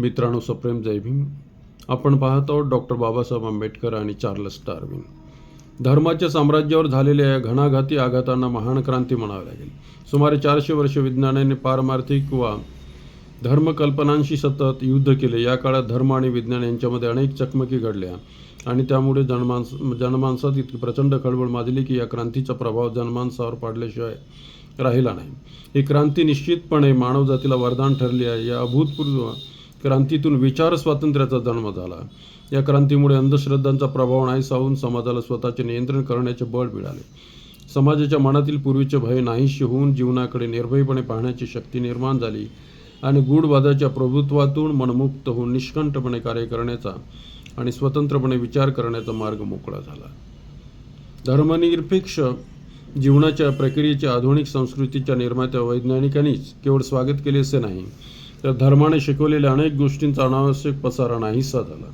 मित्रांनो सप्रेम जय भीम. आपण पाहत आहोत डॉक्टर बाबासाहेब आंबेडकर आणि चार्लस डार्विन. धर्माच्या साम्राज्यावर झालेल्या या घणाघाती आघातांना महान क्रांती म्हणावी लागेल. सुमारे चारशे वर्ष विज्ञानाने पारमार्थिक वा धर्मकल्पनांशी सतत युद्ध केले. या काळात धर्म आणि विज्ञान यांच्यामध्ये अनेक चकमकी घडल्या आणि त्यामुळे जनमानस जनमानसात इतकी प्रचंड खळबळ माजली की या क्रांतीचा प्रभाव जनमानसावर पाडल्याशिवाय राहिला नाही. ही क्रांती निश्चितपणे मानवजातीला वरदान ठरली आहे. या अभूतपूर्व क्रांतीतून विचार स्वातंत्र्याचा जन्म झाला. या क्रांतीमुळे अंधश्रद्धांचा प्रभाव नाहीसा होऊन समाजाला स्वतःचे नियंत्रण करण्याचे बळ मिळाले. समाजाच्या मनातील पूर्वीचे भय नाहीशी होऊन जीवनाकडे निर्भयपणे पाहण्याची शक्ती निर्माण झाली आणि गूढवादाच्या प्रभुत्वातून मनमुक्त होऊन निष्कंठपणे कार्य करण्याचा आणि स्वतंत्रपणे विचार करण्याचा मार्ग मोकळा झाला. धर्मनिरपेक्ष जीवनाच्या प्रक्रियेच्या आधुनिक संस्कृतीच्या निर्मात्या वैज्ञानिकांनीच केवळ स्वागत केले असे नाही तर धर्माने शिकवलेल्या अनेक गोष्टींचा अनावश्यक पसारा नाहीसा झाला.